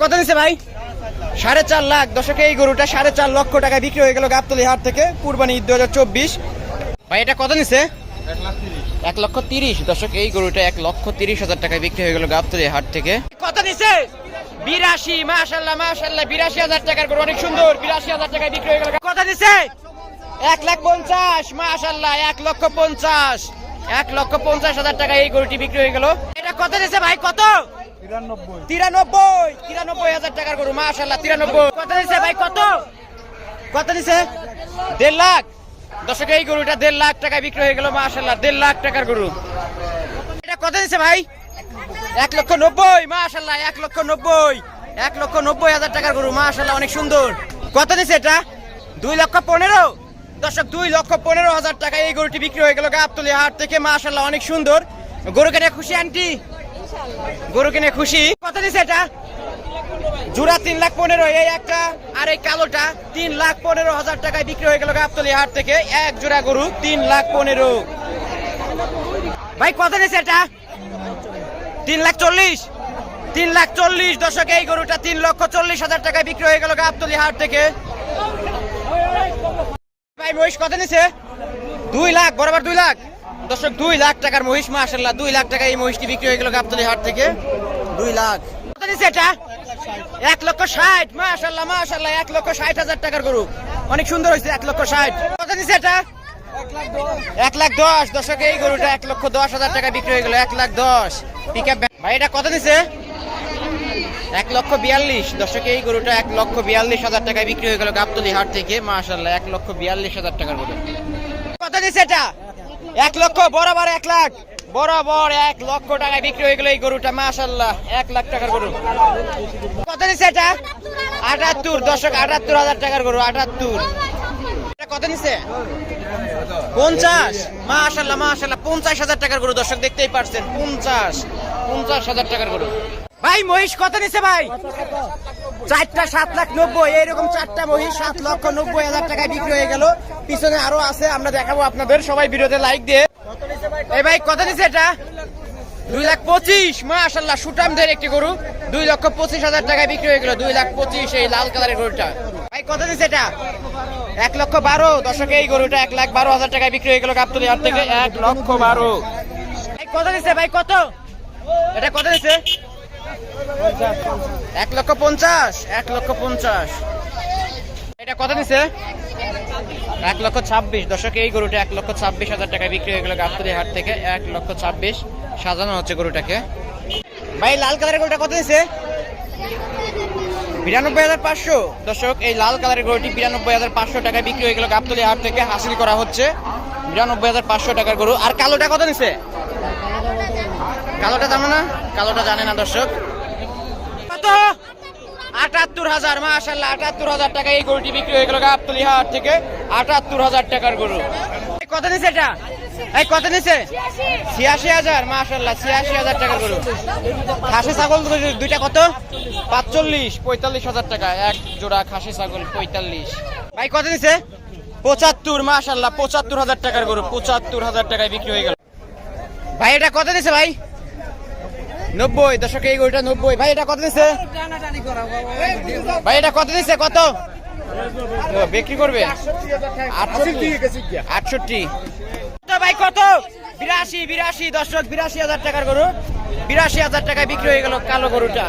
কত দিছে ভাই? সাড়ে চার লাখ। দশকে এই গরুটা সাড়ে চার লক্ষ টাকা বিক্রি হয়ে গেল গাবতলি হাট থেকে, কুরবানি ঈদ দু হাজার চব্বিশ। ভাই, এটা কত নিছে? এক লক্ষ তিরিশ। দশক এই গরুটা এক লক্ষ তিরিশ হাজার টাকায় বিক্রি হয়ে গেল গাবতলি হাট থেকে। কত নিছে? বিরাশি মাশাল্লাহ মাশাল্লাহ বিরাশি হাজার টাকার গরু, অনেক সুন্দর। বিরাশি হাজার টাকায় বিক্রি হয়ে গেল কত নিছে? এক লাখ পঞ্চাশ মাশাল্লাহ এক লক্ষ পঞ্চাশ। এক লক্ষ পঞ্চাশ হাজার টাকা এই গরুটি বিক্রি হয়ে গেল। এটা কত নিছে ভাই? কত? তিরানব্বই। তিরানব্বই হাজার টাকার গরু মাশাল্লাহ তিরানব্বই। কত নিছে ভাই, কত? কত নিছে দেড় লাখ। দর্শক, এই গরুটা দেড় লাখ টাকায় বিক্রি হয়ে গেল মাশাল্লাহ দেড় লাখ টাকার গরু। এটা কত নিছে ভাই? এক লক্ষ নব্বই মাশাল্লাহ এক লক্ষ নব্বই। এক লক্ষ নব্বই হাজার টাকার গরু মাশাল্লাহ অনেক সুন্দর। কত নিছে এটা? দুই লক্ষ পনেরো। দর্শক, দুই লক্ষ পনেরো হাজার টাকা এই গরুটি বিক্রি হয়ে গেল গাবতলি হাট থেকে মাশাল্লাহ অনেক সুন্দর। গরু কেনে খুশি, আন্টি? গরু কিনে খুশি? কত নিছে এটা? জোড়া তিন লাখ পনেরো, এই একটা। আর এই কালোটা তিন লাখ পনেরো হাজার টাকায় বিক্রি হয়ে গেল গাবতলি হাট থেকে। এক জোড়া গরু তিন লাখ পনেরো। ভাই, কত নিছে এটা? তিন লাখ চল্লিশ। তিন লাখ চল্লিশ দশক, এই গরুটা তিন লক্ষ চল্লিশ হাজার টাকায় বিক্রি হয়ে গেল গাবতলি হাট থেকে। ভাই, মহিষ কত নিছে দুই লাখ, বরাবর দুই লাখ। দর্শক দুই লাখ টাকার মহিষ মাসাল্লাহ দুই লাখ টাকা এই মহিষটি বিক্রি হয়ে গেল গাবতলি হাট থেকে। দুই লাখ। কত নিছে এটা? এক লক্ষ ষাট মাসাল্লাহ মাসাল্লাহ এক লক্ষ ষাট হাজার টাকার গরু। অনেক সুন্দর হয়েছে এক লক্ষ ষাট। কত নিছে এটা? এক লাখ দশ। দশক এই গরুটা এক লক্ষ দশ হাজার টাকা বিক্রি হয়ে গেল এক লাখ দশ। পিক ভাই এটা কত নিছে? এক লক্ষ বিয়াল্লিশ। দশকে এই গরুটা এক লক্ষ বিয়াল্লিশ হাজার টাকায় বিক্রি হয়ে গেল গাবতলি হাট থেকে। মাশাল্লাহ এক লক্ষ বিয়াল্লিশ হাজার টাকার গরু। কত দিচ্ছে এটা? এক লক্ষ, বরাবর এক লাখ। বরাবর এক লক্ষ টাকায় বিক্রি হয়ে গেল এই গরুটা মাশাল্লাহ এক লাখ টাকার গরু। কত দিচ্ছে এটা? আটাত্তর দশক আটাত্তর হাজার টাকার গরু, আটাত্তর। কত নিছে? পঞ্চাশ। মাশাল্লাহ মাশাল্লাহ পঞ্চাশ হাজার টাকার গরু, দর্শক, দেখতেই পারছেন, পঞ্চাশ পঞ্চাশ হাজার টাকার গরু। ভাই, মহিষ কত নিছে ভাই? চারটা সাত লাখ নব্বই এইরকম চারটা মহিষ সাত লক্ষ নব্বই হাজার টাকায় বিক্রি হয়ে গেল। পিছনে আরও আছে আমরা দেখাবো আপনাদের। সবাই ভিডিওতে লাইক দিয়ে। এই ভাই কত নিছে এটা? দুই লাখ পঁচিশ মাশাল্লাহ সুটামদের একটি গরু। দুই লক্ষ পঁচিশ হাজার টাকায় বিক্রি হয়ে গেল দুই লাখ পঁচিশ এই লাল কালারের গরুটা। ভাই কত নিছে এটা? এক লক্ষ বারো। দশকে এই গরুটা এক লাখ বারো হাজার টাকায় বিক্রি হয়ে গেল গাবতলি হাট থেকে। এক লক্ষ বারো। ভাই কত নিছে? ভাই কত? এটা কত নিছে? এক লক্ষ পঞ্চাশ, এক লক্ষ পঞ্চাশ। এটা কত নিছে? এক লক্ষ ছাব্বিশ। দশকে এই গরুটা এক লক্ষ ছাব্বিশ হাজার টাকায় বিক্রি হয়ে গেল গাবতলি হাট থেকে। এক লক্ষ ছাব্বিশ সাজানো হচ্ছে গরুটাকে। ভাই, লাল কালারের গরুটা কত নিছে? বিরানব্বই হাজার পাঁচশো। দর্শক, এই লাল কালারের গরুটি বিরানব্বই হাজার পাঁচশো টাকায় বিক্রি হয়ে গেল গাবতলি হাট থেকে। হাসিল করা হচ্ছে। বিরানব্বই হাজার পাঁচশো টাকার গরু। আর কালোটা কত নিছে? কালোটা জানো না? কালোটা জানে না দর্শক। কত? আটাত্তর হাজার মাশাল্লাহ আটাত্তর হাজার টাকা এই গরুটি বিক্রি হয়ে গেল গাবতলি হাট থেকে। আটাত্তর হাজার টাকার গরু। কত নিছে এটা? এই কত নিছে? ছিয়াশি হাজার মাশাল্লাহ ছিয়াশি হাজার টাকার গরু। খাসি ছাগল দুইটা কত? পাঁচচল্লিশ পঁয়তাল্লিশ হাজার টাকা। এক জোড়া খাসি ছাগল পঁয়তাল্লিশ। ভাই কত নিছে? পঁচাত্তর মাশাল্লাহ পঁচাত্তর হাজার টাকার গরু পঁচাত্তর হাজার টাকায় বিক্রি হয়ে গেল। ভাই এটা কত নিছে ভাই? নব্বই, দশকে এই গরুটা নব্বই। ভাই, এটা কত দিচ্ছে ভাই, এটা কত দিচ্ছে কত? বিক্রি করবে? আটষট্টি। ভাই, কত? বিরাশি বিরাশি, দর্শক, বিরাশি হাজার টাকার গরু। বিরাশি হাজার টাকায় বিক্রি হয়ে গেল কালো গরুটা।